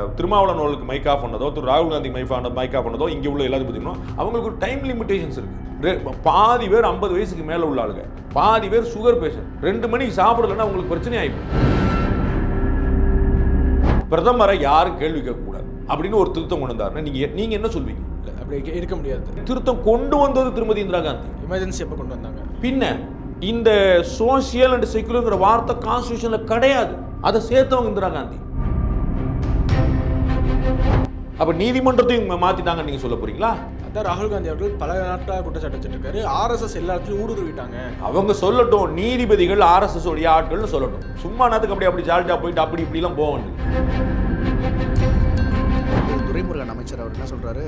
திருமாவளவர்களுக்கு mic off பண்ணதோ திரு ராகுல் Gandhi mic ஆன மைக் ஆஃப் பண்ணதோ இங்கே உள்ள எல்லாத்தையும் பார்த்தீங்கன்னா அவங்களுக்கு ஒரு டைம் லிமிடேஷன்ஸ் இருக்கு. ரெ- பாதி பேர் ஐம்பது வயசுக்கு மேலே உள்ள ஆளுங்க. பாதி பேர் சுகர் பேஷண்ட் ரெண்டு மணிக்கு சாப்பிடலன்னா உங்களுக்கு பிரச்சனை ஆயிடும். பிரதமரை யாரும் கேள்வி கேட்கக்கூடாது. அப்படின்னு ஒரு திருத்தம் கொண்டு வந்தாருன்னா நீங்க நீங்க என்ன சொல்வீங்க? அப்படி இருக்க- இருக்க முடியாது. திருத்தம் கொண்டு வந்தது திருமதி இந்திரா காந்தி. எமர்ஜென்சி எப்போ கொண்டு வந்தாங்க? பின்ன இந்த சோசியல் அண்ட் செக்குலருங்கிற வார்த்தை கான்ஸ்டியூஷன்ல கிடையாது. அதை சேர்த்தவங்க இந்திரா காந்தி. அப்ப நீதிமன்றத்தையும் மாத்திட்டாங்க நீங்க சொல்ல போறீங்களா? அதான் ராகுல் காந்தி அவர்கள் பல நாட்களாக குற்றச்சாட்டு வச்சிருக்காரு. ஆர்எஸ்எஸ் எல்லாத்தையும் ஊடுருவிட்டாங்க. அவங்க சொல்லட்டும் நீதிபதிகள் ஆர்எஸ்எஸ் உடைய ஆட்கள்னு சொல்லட்டும். சும்மா நேரத்துக்கு அப்படி அப்படி ஜாலியா போயிட்டு அப்படி இப்படிலாம் போக துரைமுருகன் அமைச்சர் அவர் என்ன சொல்கிறாரு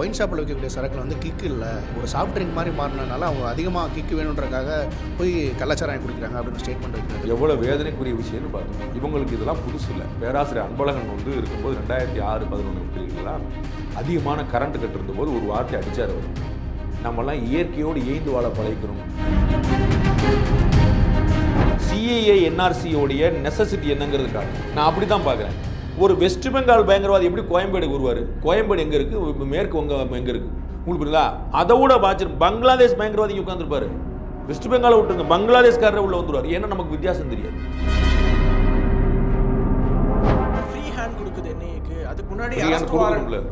ஒயின் ஷாப்பில் வைக்கக்கூடிய சரக்கில் வந்து கிக் இல்லை. ஒரு சாஃப்ட் ட்ரிங்க் மாதிரி மாறினனால அவங்க அதிகமாக கிக் வேணுன்றக்காக போய் கலாச்சாரம் குடிக்கிறாங்க அப்படின்னு ஸ்டேட்மெண்ட் வைக்கிறாரு எவ்வளோ வேதனைக்குரிய விஷயம்னு பார்த்தோம் இவங்களுக்கு இதெல்லாம் புதுசு இல்லை. பேராசிரியர் அன்பழகன் வந்து இருக்கும்போது ரெண்டாயிரத்தி ஆறு பதினொன்று தெரியுங்களா அதிகமான கரண்ட் கட்டிருந்த போது ஒரு வார்த்தை அடிச்சார் அவர். நம்மலாம் இயற்கையோடு ஏய்ந்து வாழ பழகிக்கணும் சிஏஏ என்ஆர்சியோடைய நெசசிட்டி என்னங்கிறதுக்காக. நான் அப்படி தான் பார்க்குறேன். ஒரு வெஸ்ட் பெங்கால் பயங்கரவாதி எப்படி கோயம்பேடுக்கு வருவார் கோயம்பேடு எங்கே இருக்குது மேற்கு வங்க எங்கே இருக்குது உங்களுக்கு புரியுதா? அதை விட பாச்சு பங்களாதேஷ் பயங்கரவாதி உட்காந்துருப்பாரு வெஸ்ட் பெங்காலை விட்டுருங்க. பங்களாதேஷ்காரரே உள்ள வந்துருவார். ஏன்னா நமக்கு வித்தியாசம் தெரியாது. ஃப்ரீ ஹேண்ட் அதுக்கு முன்னாடி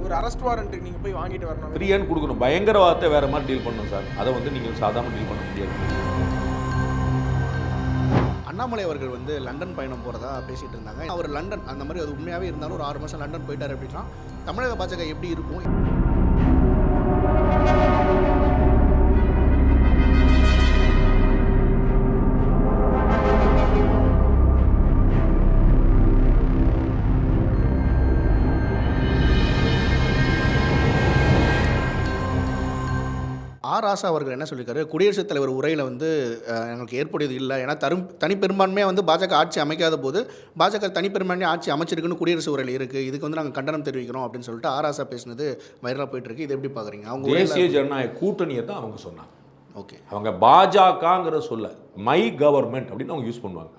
ஒரு அரெஸ்ட் வாரண்ட் நீங்க போய் வாங்கிட்டு வரணும். ஃப்ரீயான்னு கொடுக்கணும். பயங்கரவாதத்தை வேற மாதிரி டீல் பண்ணணும் சார். அதை வந்து நீங்கள் சாதாரண டீல் பண்ண முடியாது. அண்ணாமலை அவர்கள் வந்து லண்டன் பயணம் போகிறதா பேசிகிட்டு இருந்தாங்க. அவர் லண்டன் அந்த மாதிரி அது உண்மையாகவே இருந்தாலும் ஒரு ஆறு மாதம் லண்டன் போயிட்டார் அப்படின்னா தமிழக பாஜக எப்படி இருக்கும்? ஆசா அவர்கள் என்ன சொல்லியிருக்காரு? குடியரசுத் தலைவர் உரையில் வந்து எங்களுக்கு ஏற்புடையது இல்லை. ஏன்னா தரும் தனிப்பெரும்பான்மையாக வந்து பாஜக ஆட்சி அமைக்காத போது பாஜக தனிப்பெரும்பான்மை ஆட்சி அமைச்சிருக்குன்னு குடியரசு உரையில் இருக்குது இதுக்கு வந்து நாங்கள் கண்டனம் தெரிவிக்கிறோம் அப்படின்னு சொல்லிட்டு ஆர் ஆசா பேசினது வைரலாக போயிட்டு இருக்கு இது எப்படி பார்க்குறீங்க அவங்க தேசிய ஜனநாயக கூட்டணியை தான் அவங்க சொன்னாங்க. ஓகே. அவங்க பாஜகங்கிற சொல்ல மை கவர்மெண்ட் அப்படின்னு அவங்க யூஸ் பண்ணுவாங்க.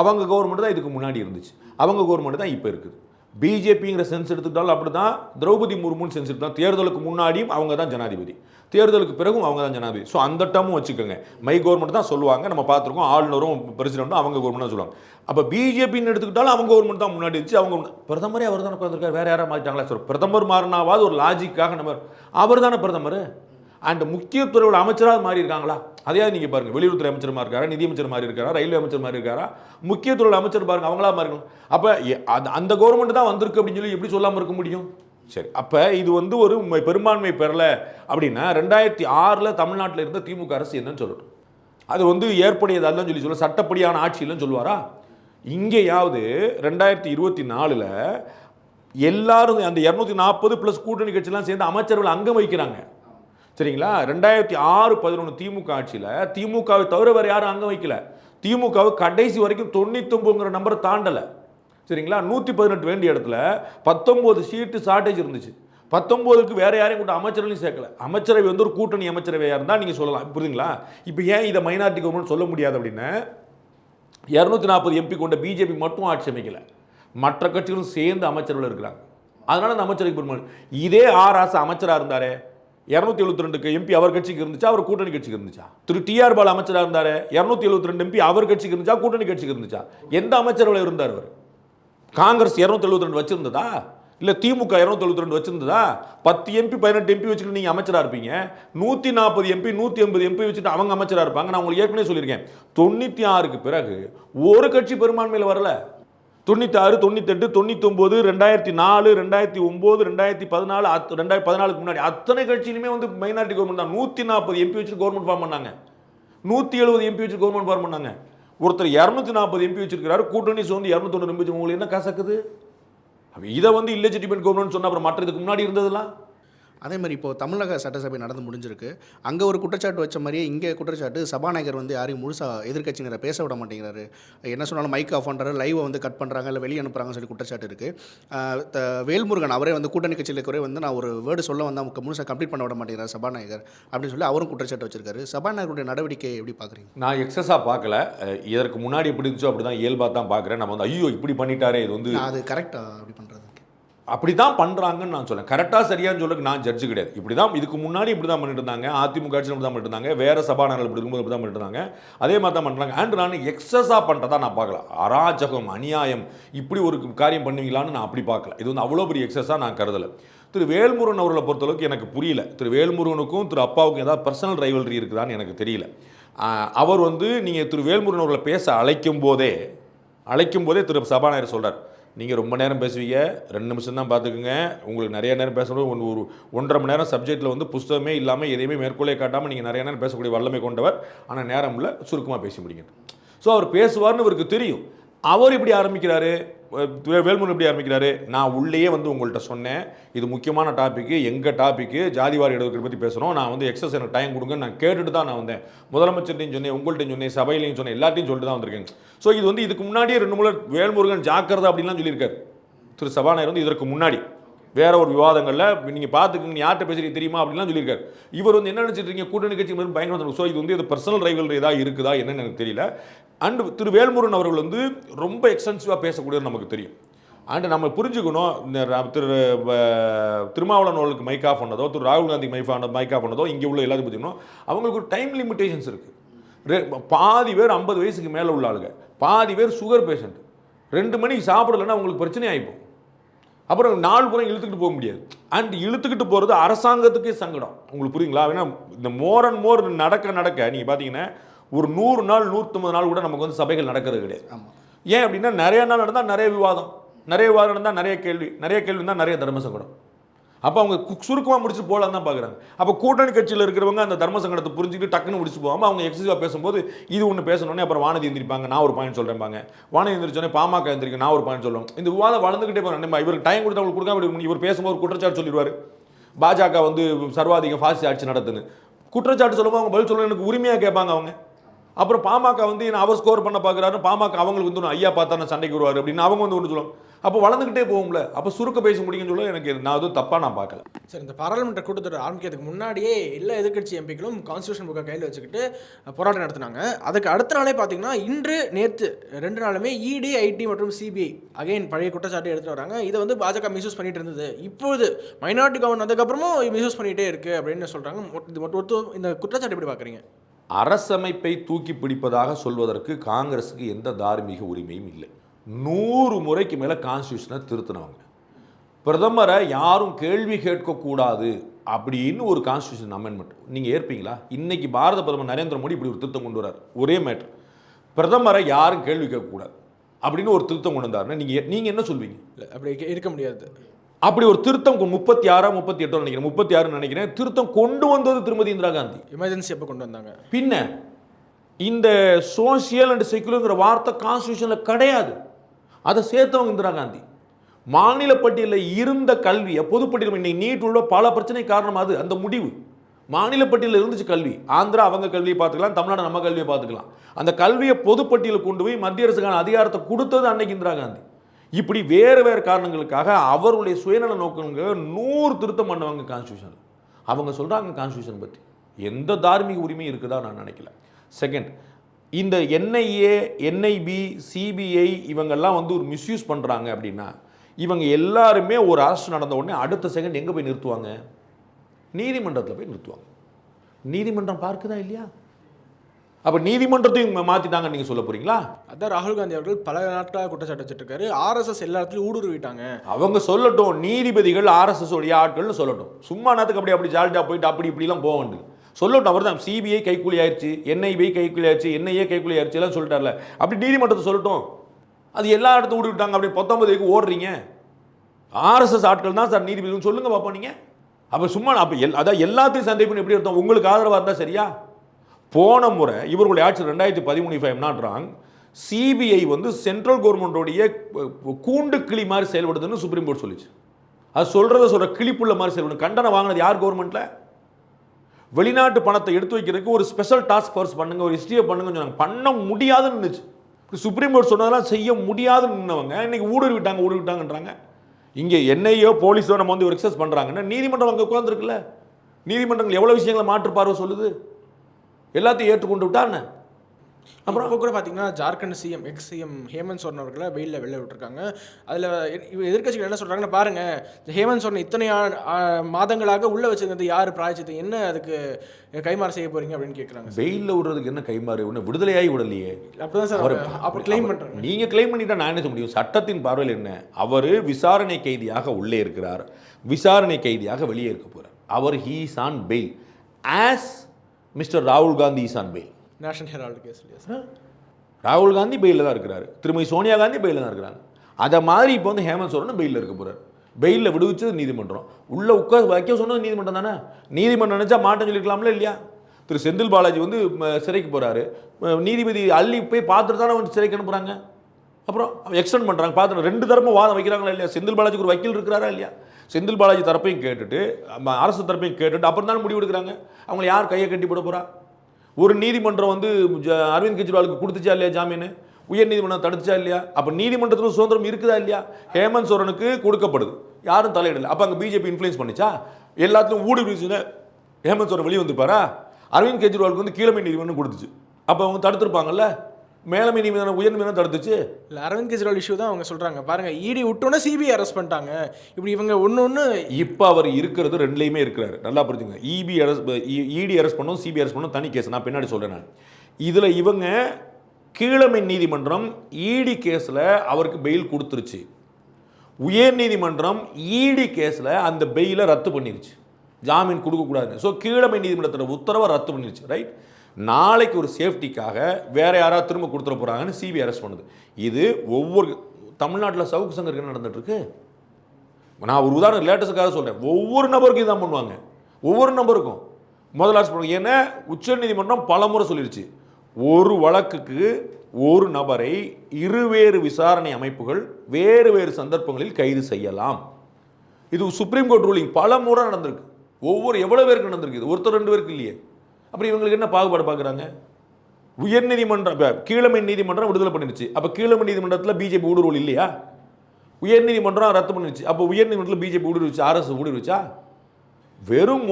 அவங்க கவர்மெண்ட் தான் இதுக்கு முன்னாடி இருந்துச்சு. அவங்க கவர்மெண்ட் தான் இப்போ இருக்குது. பிஜேபிங்கிற சென்ஸ் எடுத்துக்கிட்டாலும் அப்படி தான் திரௌபதி முர்முன்னு சென்ஸ் எடுத்தால் தேர்தலுக்கு முன்னாடியும் அவங்க தான் ஜனாதிபதி. தேர்தலுக்கு பிறகும் அவங்க தான் ஜனாதிபதி. ஸோ அந்த டமும் வச்சுக்கோங்க. மை கவர்மெண்ட் தான் சொல்லுவாங்க. நம்ம பார்த்துருக்கோம். ஆளுநரும் பிரசிடென்ட்டும் அவங்க கவர்மெண்ட் தான் சொல்லுவாங்க. அப்போ பிஜேபின்னு எடுத்துக்கிட்டாலும் அவங்க கவர்மெண்ட் தான் முன்னாடி இருந்துச்சு. அவங்க பிரதமரே அவர் தானே உட்காந்துருக்காரு வேறு யாராவது மாற்றிட்டாங்களா சார் பிரதமர் மாறினாவாது ஒரு லாஜிக்காக நம்ம அவர் தானே பிரதமர்? அண்ட் முக்கியத்துறையோட அமைச்சராக மாறி இருக்காங்களா அதையாவது நீங்கள் பாருங்கள் வெளியுறவுத்துறை அமைச்சர் மாதிரி இருக்காரா நிதியமைச்சர் மாதிரி இருக்காரா ரயில்வே அமைச்சர் மாதிரி இருக்காரா முக்கியத்துறையோட அமைச்சர் பாருங்க. அவங்களா மாதிரி அப்போ அந்த கவர்மெண்ட் தான் வந்திருக்கு அப்படின்னு சொல்லி எப்படி சொல்லாமல் இருக்க முடியும்? சரி. அப்போ இது வந்து ஒரு பெரும்பான்மை பெறல அப்படின்னா ரெண்டாயிரத்தி ஆறில் தமிழ்நாட்டில் இருந்த திமுக அரசு என்னன்னு சொல்லட்டும். அது வந்து ஏற்புடையதல்லன்னு சொல்லி சொல்ல சட்டப்படியான ஆட்சி சொல்லுவாரா? இங்கேயாவது ரெண்டாயிரத்தி இருபத்தி நாலில் எல்லாரும் அந்த இரநூத்தி நாற்பது ப்ளஸ் கூட்டணி கட்சிலாம் சேர்ந்து அமைச்சர்கள் அங்கம் வைக்கிறாங்க சரிங்களா? ரெண்டாயிரத்தி ஆறு பதினொன்று திமுக ஆட்சியில் திமுகவை தவிர வேறு யாரும் அங்கே வைக்கல. திமுகவை கடைசி வரைக்கும் தொண்ணூத்தொம்பதுங்கிற நம்பரை தாண்டலை. சரிங்களா? நூற்றி பதினெட்டு வேண்டிய இடத்துல பத்தொம்போது சீட்டு ஷார்ட்டேஜ் இருந்துச்சு. பத்தொம்போதுக்கு வேறு யாரையும் கூட அமைச்சர்களையும் சேர்க்கல. அமைச்சரவை வந்து ஒரு கூட்டணி அமைச்சரவையாக இருந்தால் நீங்கள் சொல்லலாம். புரியுதுங்களா? இப்போ ஏன் இதை மைனாரிட்டி கவர்மெண்ட் சொல்ல முடியாது அப்படின்னு? இரநூத்தி நாற்பது எம்பி கொண்ட பிஜேபி மட்டும் ஆட்சி அமைக்கலை. மற்ற கட்சிகளும் சேர்ந்து அமைச்சர்கள் இருக்கிறாங்க. அதனால அந்த அமைச்சரவை பெருமாள் இதே ஆர் ஆசை அமைச்சராக இருந்தாரே இரநூத்தி எழுபத்தி ரெண்டுக்கு எம்பி அவர் கட்சிக்கு இருந்துச்சா? அவர் கூட்டணி கட்சிக்கு இருந்துச்சா? திரு டிஆர் பால் அமைச்சராக இருந்தார். இரநூத்தி எழுபத்தி ரெண்டு எம்பி அவர் கட்சிக்கு இருந்துச்சா? கூட்டணி கட்சிக்கு இருந்துச்சா? எந்த அமைச்சரவில் இருந்தார் அவர்? காங்கிரஸ் இரநூத்தி எழுபத்தி ரெண்டு வச்சிருந்ததா? இல்லை திமுக இரநூத்தி எழுபத்தி ரெண்டு வச்சிருந்ததா? பத்து எம்பி பதினெட்டு எம்பி வச்சுட்டு நீங்கள் அமைச்சராக இருப்பீங்க. நூற்றி நாற்பது எம்பி நூற்றி எண்பது எம்பி வச்சுட்டு அவங்க அமைச்சராக இருப்பாங்க. நான் உங்களுக்கு ஏற்கனவே சொல்லியிருக்கேன். தொண்ணூற்றி ஆறுக்கு பிறகு ஒரு கட்சி பெரும்பான்மையில் வரல. தொண்ணூற்றி ஆறு தொண்ணூத்தெட்டு தொண்ணூத்தொம்பது ரெண்டாயிரத்தி நாலு ரெண்டாயிரத்தி ஒம்பது ரெண்டாயிரத்தி பதினாலு அத் ரெண்டாயிரத்தி பதினாலுக்கு முன்னாடி அத்தனை கட்சியிலுமே வந்து மைனாரிட்டி கவர்மெண்ட் தான். நூற்றி நாற்பது எம்பி வச்சு கவர்மெண்ட் ஃபார்ம் பண்ணாங்க. நூற்றி எழுபது எம்பி வச்சு கவர்மெண்ட் ஃபார்ம் பண்ணாங்க. ஒருத்தர் இரநூத்தி நாற்பது எம்பி வச்சிருக்கிறாரு கூட்டணி சேர்ந்து இரநூத்தொன்று எம்பி உங்களுக்கு என்ன கசக்குது? இதை வந்து இல்லெஜிட்டிமேட் கவர்மெண்ட் சொன்ன அப்புறம் மற்ற இதுக்கு முன்னாடி இருந்ததெல்லாம்? அதே மாதிரி இப்போ தமிழக சட்டசபை நடந்து முடிஞ்சிருக்கு. அங்கே ஒரு குற்றச்சாட்டு வச்ச மாதிரியே இங்கே குற்றச்சாட்டு சபாநாயகர் வந்து யாரையும் முழுசாக எதிர்க்கட்சியினரை பேச விட மாட்டேங்கிறாரு. என்ன சொன்னாலும் மைக் ஆஃப் பண்ணுறாரு லைவை வந்து கட் பண்ணுறாங்க இல்லை வெளியே அனுப்புறாங்கன்னு சொல்லி குற்றச்சாட்டு இருக்குது வேல்முருகன் அவரே வந்து கூட்டணி கட்சியில் குறை வந்து நான் ஒரு வேர்டு சொல்ல வந்தால் முழுசாக கம்ப்ளீட் பண்ண விட மாட்டேங்கிறார் சபாநாயகர் அப்படின்னு சொல்லி அவரும் குற்றச்சாட்டு வச்சிருக்காரு. சபாநாயகருடைய நடவடிக்கை எப்படி பார்க்குறீங்க நான் எக்ஸஸாக பார்க்கல இதற்கு முன்னாடி எப்படி இருந்துச்சோ அப்படி தான் இயல்பாக தான் பார்க்குறேன் நம்ம வந்து ஐயோ இப்படி பண்ணிட்டாரே இது வந்து அது கரெக்டாக அப்படி பண்ணுறது அப்படி தான் பண்ணுறாங்கன்னு நான் சொல்லேன் கரெக்டாக சரியான்னு சொல்ல நான் ஜட்ஜு கிடையாது. இப்படி தான் இதுக்கு முன்னாடி இப்படி தான் பண்ணிட்டு இருந்தாங்க அதிமுக ஆட்சியில் இப்படி தான் பண்ணிட்டு இருந்தாங்க வேறு சபாநாயகர் இப்படி இருக்கும்போது இப்படி தான் பண்ணிட்டு இருந்தாங்க அதே மாதிரி தான் பண்ணுறாங்க அண்ட் நான் எக்ஸஸாக பண்ணுறதா நான் பார்க்கல. அராஜகம் அநியாயம் இப்படி ஒரு காரியம் பண்ணுவீங்களான்னு நான் அப்படி பார்க்கல. இது வந்து அவ்வளோ பெரிய எக்ஸஸாக நான் கருதலை. திரு வேல்முருகன் அவர்களை பொறுத்தளவுக்கு எனக்கு புரியல. திரு வேல்முருகனுக்கும் திரு அப்பாவுக்கும் ஏதாவது பர்சனல் ரைவல்ரி இருக்குதான்னு எனக்கு தெரியல. அவர் வந்து நீங்கள் திரு வேல்முருகன் அவர்களை பேச அழைக்கும் போதே அழைக்கும் போதே திரு சபாநாயகர் சொல்கிறார் நீங்கள் ரொம்ப நேரம் பேசுவீங்க. ரெண்டு நிமிஷம் தான் பார்த்துக்குங்க. உங்களுக்கு நிறைய நேரம் பேசணும் ஒன்று ஒரு ஒன்றரை மணி நேரம் சப்ஜெக்ட்டில் வந்து புஸ்தகமே இல்லாமல் எதையுமே மேற்கொள்ளே காட்டாமல் நீங்கள் நிறைய நேரம் பேசக்கூடிய வல்லமை கொண்டவர். ஆனால் நேரம் இல்லை சுருக்கமாக பேசி முடிங்க. ஸோ அவர் பேசுவார்னு இவருக்கு தெரியும். அவர் இப்படி ஆரம்பிக்கிறாரு. வேல்முருகன் எப்படி ஆரம்பிக்கிறாரு? நான் உள்ளேயே வந்து உங்கள்கிட்ட சொன்னேன். இது முக்கியமான டாப்பிக்கு எங்கள் டாப்பிக்கு ஜாதிவாரி இடஒதுக்கீடு பற்றி பேசுகிறோம் நான் வந்து எக்ஸஸ் எனக்கு டைம் கொடுங்க நான் கேட்டுட்டு தான் நான் வந்தேன். முதலமைச்சர்ட்டையும் சொன்னேன் உங்கள்கிட்ட சொன்னேன் சபையிலையும் சொன்னேன் எல்லாத்தையும் சொல்லிட்டு தான் வந்திருக்கேன். ஸோ இது வந்து இதுக்கு முன்னாடியே ரெண்டு முறை வேல்முருகன் ஜாக்கிரதை அப்படின்லாம் சொல்லியிருக்காரு. திரு சபாநாயகர் வந்து இதற்கு முன்னாடி. வேற ஒரு விவாதங்களில் நீங்கள் பார்த்துக்கங்க யார்கிட்ட பேசுறீங்க தெரியுமா அப்படின்லாம் சொல்லியிருக்காரு. இவர் வந்து என்ன நினச்சிட்டு இருக்கீங்க? கூட்டணி கட்சி மாதிரி பயங்கரம் ஸோ இது வந்து இது பர்சனல் ரைவல் ஏதாவது இருக்குதா என்னன்னு எனக்கு தெரியல. அண்டு திரு வேல்முருகன் அவர்கள் வந்து ரொம்ப எக்ஸ்டென்சிவாக பேசக்கூடியது நமக்கு தெரியும். அண்டு நம்ம புரிஞ்சுக்கணும் இந்த ர- திரு வ- திருமாவளவன் அவர்களுக்கு மைக் ஆஃப் பண்ணதோ திரு ராகுல் காந்தி மைக் ஆன மைக் ஆஃப் பண்ணதோ இங்கே உள்ள எல்லாத்தையும் புரிஞ்சுக்கணும். அவங்களுக்கு ஒரு டைம் லிமிட்டேஷன்ஸ் இருக்குது பாதி பேர் ஐம்பது வயசுக்கு மேலே உள்ள ஆளுங்க. பாதி பேர் சுகர் பேஷண்ட் ரெண்டு மணிக்கு சாப்பிடலன்னா அவங்களுக்கு பிரச்சனை ஆகிப்போம் அப்புறம் நாலு புறம் இழுத்துக்கிட்டு போக முடியாது. அண்ட் இழுத்துக்கிட்டு போகிறது அரசாங்கத்துக்கே சங்கடம். உங்களுக்கு புரியுங்களா? ஏன்னா இந்த மோர் அண்ட் மோர் நடக்க நடக்க நீங்கள் பார்த்தீங்கன்னா ஒரு நூறு நாள் நூற்றம்பது நாள் கூட நமக்கு வந்து சபைகள் நடக்கிறது கிடையாது. ஏன் அப்படின்னா நிறைய நாள் நடந்தால் நிறைய விவாதம். நிறைய விவாதம் நடந்தால் நிறைய கேள்வி. நிறைய கேள்வி இருந்தால் நிறைய தர்ம சங்கடம். அப்போ அவங்க சுருக்கமாக முடிச்சு போகலான்னு தான் பார்க்குறாங்க அப்போ கூட்டணி கட்சியில் இருக்கிறவங்க அந்த தர்ம சங்கடத்தை புரிஞ்சுக்கிட்டு டக்குன்னு முடிச்சு போகாமல் அவங்க எக்ஸசிவாக பேசும்போது இது ஒன்று பேசணுன்னே அப்புறம் வானதி எந்திரிப்பாங்க நான் ஒரு பாயிண்ட் சொல்கிறேன்பாங்க வானதி எந்திரிச்சோன்னே பாமக எந்திரிக்க நான் ஒரு பாயிண்ட் சொல்லுவோம் இந்த விவாதம் வளர்ந்துக்கிட்டே போகிறேன் நம்ம இவருக்கு டைம் கொடுத்தா அவங்களுக்கு கொடுக்காம இவர் பேசும்போது ஒரு குற்றச்சாட்டு சொல்லிடுவார். பாஜக வந்து சர்வாதிக ஃபாசி ஆட்சி நடத்துன்னு குற்றச்சாட்டு சொல்லும்போது அவங்க பதில் சொல்ல எனக்கு உரிமையாக கேட்பாங்க அவங்க. அப்புறம் பாமக வந்து என்ன அவர் ஸ்கோர் பண்ண பார்க்குறாரு பாமக அவங்களுக்கு வந்து ஒன்று ஐயா பார்த்தா நான் சண்டைக்கு வருவார் அப்படின்னு அவங்க வந்து ஒன்று சொல்லுவாங்க. அப்போ வளர்ந்துக்கிட்டே போகும்ல. அப்போ சுருக்க பேச முடியும்னு சொல்ல எனக்கு நான் அதுவும் தப்பாக நான் பார்க்கல. சரி இந்த பாராளுமன்ற கூட்டத்தொடர் ஆரம்பிக்கிறதுக்கு முன்னாடியே எல்லா எதிர்க்கட்சி எம்பிக்களும் கான்ஸ்டியூஷன் புக்கை கையில் வச்சுக்கிட்டு போராட்டம் நடத்தினாங்க. அதுக்கு அடுத்த நாளே பார்த்தீங்கன்னா இன்று நேற்று ரெண்டு நாளுமே E இடி ஐடி மற்றும் சிபிஐ அகைன் பழைய குற்றச்சாட்டு எடுத்துட்டு வராங்க. இதை வந்து பாஜக மிஸ்யூஸ் பண்ணிட்டு இருந்தது. இப்பொழுது மைனாரிட்டி கவர்மெண்ட் வந்ததுக்கப்புறமும் மிஸ்யூஸ் பண்ணிட்டே இருக்கு அப்படின்னு மொத்த- இந்த குற்றச்சாட்டு எப்படி பார்க்குறீங்க? அரசமைப்பை தூக்கி பிடிப்பதாக சொல்வதற்கு காங்கிரஸுக்கு எந்த தார்மீக உரிமையும் இல்லை. நூறு முறைக்கு மேலே கான்ஸ்டியூஷனை திருத்தினவங்க. பிரதமரை யாரும் கேள்வி கேட்கக்கூடாது அப்படின்னு ஒரு கான்ஸ்டியூஷன் அமெண்ட்மெண்ட் நீங்கள் ஏற்பீங்களா? இன்னைக்கு பாரத பிரதமர் நரேந்திர மோடி இப்படி ஒரு திருத்தம் கொண்டு வரார் ஒரே மேட்ரு பிரதமரை யாரும் கேள்வி கேட்கக்கூடாது அப்படின்னு ஒரு திருத்தம் கொண்டு வந்தாருன்னா நீங்கள் நீங்கள் என்ன சொல்வீங்க? இல்லை அப்படி இருக்க- முடியாது. அப்படி ஒரு திருத்தம் முப்பத்தி ஆறா முப்பத்தி எட்டோ நினைக்கிறேன். முப்பத்தி ஆறுன்னு நினைக்கிறேன். திருத்தம் கொண்டு வந்தது திருமதி இந்திரா காந்தி. எமர்ஜென்சி எப்போ கொண்டு வந்தாங்க. பின்ன இந்த சோசியல் அண்ட் செக்குலருங்கிற வார்த்தை கான்ஸ்டியூஷனில் கிடையாது. அதை சேர்த்தவங்க இந்திரா காந்தி. மாநில பட்டியலில் இருந்த கல்வியை பொதுப்பட்டியல் இன்னைக்கு நீட் உள்ள பல பிரச்சனை காரணம் அது அந்த முடிவு. மாநில பட்டியலில் இருந்துச்சு கல்வி. ஆந்திரா அவங்க கல்வியை பார்த்துக்கலாம் தமிழ்நாடு நம்ம கல்வியை பார்த்துக்கலாம். அந்த கல்வியை பொதுப்பட்டியலுக்கு கொண்டு போய் மத்திய அரசுக்கான அதிகாரத்தை கொடுத்தது அன்னைக்கு இந்திரா காந்தி. இப்படி வேறு வேறு காரணங்களுக்காக அவருடைய சுயநல நோக்கங்களுக்காக நூறு திருத்தம் பண்ணுவாங்க கான்ஸ்டியூஷன் அவங்க சொல்கிறாங்க கான்ஸ்டியூஷன் பற்றி எந்த தார்மீக உரிமையும் இருக்குதா நான் நினைக்கல. செகண்ட் இந்த என்ஐஏ என்ஐபி சிபிஐ இவங்கெல்லாம் வந்து ஒரு மிஸ்யூஸ் பண்ணுறாங்க அப்படின்னா இவங்க எல்லாருமே ஒரு அரசு நடந்த உடனே அடுத்த செகண்ட் எங்கே போய் நிறுத்துவாங்க? நீதிமன்றத்தில் போய் நிறுத்துவாங்க. நீதிமன்றம் பார்க்குதா இல்லையா? அப்போ நீதிமன்றத்தையும் மாற்றிட்டாங்க நீங்கள் சொல்ல போகிறீங்களா அதான் ராகுல் காந்தி அவர்கள் பல நாட்களாக குற்றச்சாட்டு வச்சுட்டு இருக்காரு ஆர்எஸ்எஸ் எல்லா இடத்துலையும் ஊடுருவிட்டாங்க. அவங்க சொல்லட்டும் நீதிபதிகள் ஆர்எஸ்எஸ் உடைய ஆட்கள்னு சொல்லட்டும். சும்மா நேரத்துக்கு அப்படி அப்படி ஜாலியாக போயிட்டு அப்படி இப்படிலாம் போக வேண்டியது. சொல்லட்டும் அவர் தான் சிபிஐ கைக்கூலி ஆயிடுச்சு என்ஐபி கைக்கூலி ஆயிடுச்சு என்ஐஏ கைக்கூலி ஆயிடுச்சு எல்லாம் சொல்லிட்டார்ல. அப்படி நீதிமன்றத்தை சொல்லட்டும். அது எல்லா இடத்தும் விட்டு விட்டாங்க. அப்படி பத்தொன்பதுக்கு ஓடுறீங்க. ஆர்எஸ்எஸ் ஆட்கள் தான் சார் நீதிபதி. சொல்லுங்க பார்ப்போம் நீங்கள் அப்போ சும்மா அப்போ எல் அதான் எல்லாத்தையும் சந்தேகம் எப்படி அர்த்தம் உங்களுக்கு ஆதரவாக இருந்தால் சரியா? போன முறை இவர்களுடைய ஆட்சி ரெண்டாயிரத்தி பதிமூணு ஃபைவ் நாட் சிபிஐ வந்து சென்ட்ரல் கவர்மெண்ட்டோடைய கூண்டு கிளி மாதிரி செயல்படுதுன்னு சுப்ரீம் கோர்ட் சொல்லிச்சு. அது சொல்கிறத சொல்கிற கிளிப்புள்ள மாதிரி செயல்படும் கண்டனம் வாங்கினது யார் கவர்மெண்ட்டில் வெளிநாட்டு பணத்தை எடுத்து வைக்கிறதுக்கு ஒரு ஸ்பெஷல் டாஸ்க் ஃபோர்ஸ் பண்ணுங்க ஒரு ஹிஸ்டரியை பண்ணுங்கன்னு சொன்னாங்க. பண்ண முடியாதுன்னு இருந்துச்சு. சுப்ரீம் கோர்ட் சொன்னதெல்லாம் செய்ய முடியாதுன்னு நின்னவங்க இன்னைக்கு ஊடுருவிட்டாங்க ஊடுருவிட்டாங்கன்றாங்க இங்கே என்ஐயோ போலீஸோ நம்ம வந்து ஒரு எக்ஸஸ் பண்ணுறாங்கன்னா நீதிமன்றம் அங்கே உட்காந்துருக்குல்ல நீதிமன்றங்கள் எவ்வளோ விஷயங்களை மாற்று பார்வை சொல்லுது? எல்லாத்தையும் ஏற்றுக்கொண்டு விட்டான்னு அப்புறம் இப்போ கூட பார்த்தீங்கன்னா Jharkhand CM ex CM Hemant Soren அவர்களை வெயிலில் வெளில விட்டுருக்காங்க. அதில் எதிர்க்கட்சிகள் என்ன சொல்கிறாங்கன்னா பாருங்க. ஹேமந்த் சோரன் இத்தனை மாதங்களாக உள்ள வச்சிருந்தது யார்? பிராய்ச்சித்து என்ன அதுக்கு கைமாறு செய்ய போறீங்க அப்படின்னு கேட்குறாங்க வெயிலில் விடுறதுக்கு என்ன கைமாறு ஒன்று விடுதலையாகி விடலையே. அப்படிதான் சார் அப்போ கிளைம் பண்ணுறாங்க நீங்க கிளைம் பண்ணிட்டா நான் என்ன சொல்ல முடியும்? சட்டத்தின் பார்வையில் என்ன? அவர் விசாரணை கைதியாக உள்ளே இருக்கிறார். விசாரணை கைதியாக வெளியே இருக்க போறார். அவர் he's on bail as mister ராகுல் Gandhi is on bail national herald case இல்லையா சார் ராகுல் காந்தி பெயிலில் தான் இருக்கிறாரு. திருமதி சோனியா காந்தி பெயிலில் தான் இருக்கிறாங்க. அதை மாதிரி இப்போ வந்து ஹேமந்த் சோரன் பெயிலில் இருக்க போகிறார் பெயிலில் விடுவிச்சது நீதிமன்றம். உள்ளே உட்கார வைக்க சொன்னது நீதிமன்றம் தானே? நீதிமன்றம் நினச்சா மாட்டம் சொல்லிருக்கலாம்ல இல்லையா? திரு செந்தில் பாலாஜி வந்து சிறைக்கு போகிறாரு நீதிபதி அள்ளி போய் பார்த்துட்டு தானே வந்து சிறைக்கு அனுப்புகிறாங்க அப்புறம் எக்ஸ்டெண்ட் பண்ணுறாங்க பார்த்துட்டு ரெண்டு தரப்பும் வாதம் வைக்கிறாங்களா இல்லையா? செந்தில் பாலாஜிக்கு ஒரு வக்கீல் இருக்கிறாரா இல்லையா? செந்தில் பாலாஜி தரப்பையும் கேட்டுட்டு அரசு தரப்பையும் கேட்டுட்டு அப்புறம் தானே முடிவு எடுக்கிறாங்க. அவங்களை யார் கையை கட்டி போட போகிறா ஒரு நீதிமன்றம் வந்து ஜ- அரவிந்த் கெஜ்ரிவாலுக்கு கொடுத்துச்சா இல்லையா ஜாமீன்? உயர் நீதிமன்றம் தடுத்துச்சா இல்லையா? அப்போ நீதிமன்றத்தில் சுதந்திரம் இருக்குதா இல்லையா? ஹேமந்த் சோரனுக்கு கொடுக்கப்படுது யாரும் தலையிடல. அப்போ அங்கே பிஜேபி இன்ஃப்ளூயன்ஸ் பண்ணிச்சா? எல்லாத்துலையும் ஊடுருவிச்சுன்னு ஹேமந்த் சோரன் வெளியே வந்துருப்பாரா? அரவிந்த் கெஜ்ரிவாலுக்கு வந்து கீழமை நீதிமன்றம் கொடுத்துச்சு. அப்போ அவங்க தடுத்திருப்பாங்கல்ல? மேலமை நீதிமன்றம் உயர் நீதிமன்றம் தடுத்துச்சு. இல்லை அரவிந்த் கெஜ்ரிவால் இஷ்யூ தான் அவங்க சொல்கிறாங்க பாருங்க இடி விட்டோன்னே சிபிஐ அரெஸ்ட் பண்ணிட்டாங்க. இப்படி இவங்க ஒன்று ஒன்று இப்போ அவர் இருக்கிறது ரெண்டுலேயுமே இருக்கிறாரு. நல்லா புரிஞ்சுங்க. E EB arrest ED arrest பண்ணோம் சிபி அரெஸ்ட் பண்ணோம் தனி கேஸ் நான் பின்னாடி சொல்கிறேன் நான். இதில் இவங்க கீழமை நீதிமன்றம் இடி கேஸில் அவருக்கு பெயில் கொடுத்துருச்சு. உயர் நீதிமன்றம் இடி கேஸில் அந்த பெயிலை ரத்து பண்ணிருச்சு. ஜாமீன் கொடுக்கக்கூடாது ஸோ கீழமை நீதிமன்றத்தோட உத்தரவை ரத்து பண்ணிருச்சு ரைட் நாளைக்கு ஒரு சேஃப்டிக்காக வேறு யாராவது திரும்ப கொடுத்துட போகிறாங்கன்னு சிபிஐ அரெஸ்ட் பண்ணுது. இது ஒவ்வொரு தமிழ்நாட்டில் சவுக்கு சங்கருக்கு என்ன நடந்துட்டுருக்கு? நான் ஒரு உதாரணம் லேட்டஸ்ட்டுக்காக சொல்கிறேன் ஒவ்வொரு நபருக்கும் இதான் பண்ணுவாங்க. ஒவ்வொரு நபருக்கும். முதல் அரசு பண்ணுவாங்க ஏன்னா உச்சநீதிமன்றம் பலமுறை சொல்லிருச்சு. ஒரு வழக்குக்கு ஒரு நபரை இருவேறு விசாரணை அமைப்புகள் வேறு வேறு சந்தர்ப்பங்களில் கைது செய்யலாம். இது சுப்ரீம் கோர்ட் ரூலிங் பல முறை நடந்திருக்கு. ஒவ்வொரு எவ்வளோ பேருக்கு நடந்திருக்கு? இது ஒருத்தர் ரெண்டு பேருக்கு இல்லையே. அப்புறம் இவங்களுக்கு என்ன பாகுபாடு பார்க்குறாங்க உயர்நீதிமன்றம் இப்ப கீழமை நீதிமன்றம் விடுதலை பண்ணிருச்சு அப்போ கீழமை நீதிமன்றத்தில் பிஜேபி ஊடுருவல் இல்லையா? உயர்நீதிமன்றம் ரத்து பண்ணிருச்சு அப்போ உயர்நீதிமன்றத்தில் பிஜேபி ஊடுருவிச்சு ஆர்எஸ் ஊடுருவிச்சா? வெறும்